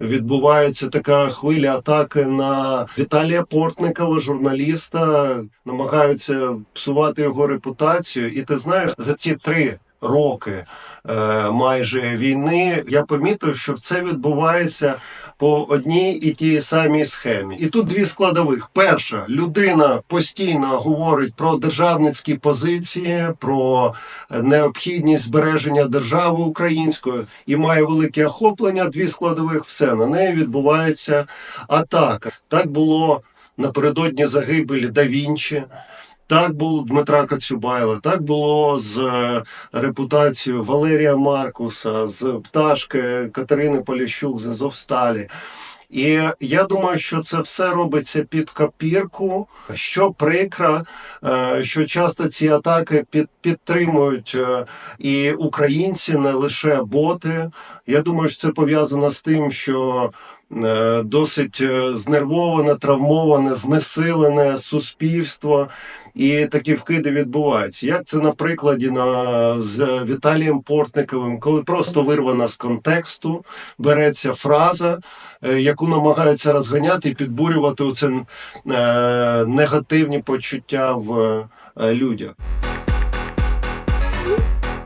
відбувається така хвиля атаки на Віталія Портникова, журналіста, намагаються псувати його репутацію. І ти знаєш, за ці три роки е, майже війни я помітив, що це відбувається по одній і тій самій схемі. І тут дві складових: перша людина постійно говорить про державницькі позиції, про необхідність збереження держави української і має велике охоплення. Дві складових все на неї відбувається атака. Так було напередодні загибелі да Вінчі. Так було Дмитра Кацюбайла, так було з е, репутацією Валерія Маркуса, з пташки Катерини Поліщук з Азовсталі. І я думаю, що це все робиться під копірку. Що прикро, е, що часто ці атаки під, підтримують е, і українці, не лише боти. Я думаю, що це пов'язано з тим, що досить е, знервоване, травмоване, знесилене суспільство. І такі вкиди відбуваються. Як це на прикладі на з Віталієм Портниковим, коли просто вирвана з контексту, береться фраза, е, яку намагаються розганяти і підбурювати оце е, негативні почуття в е, людях.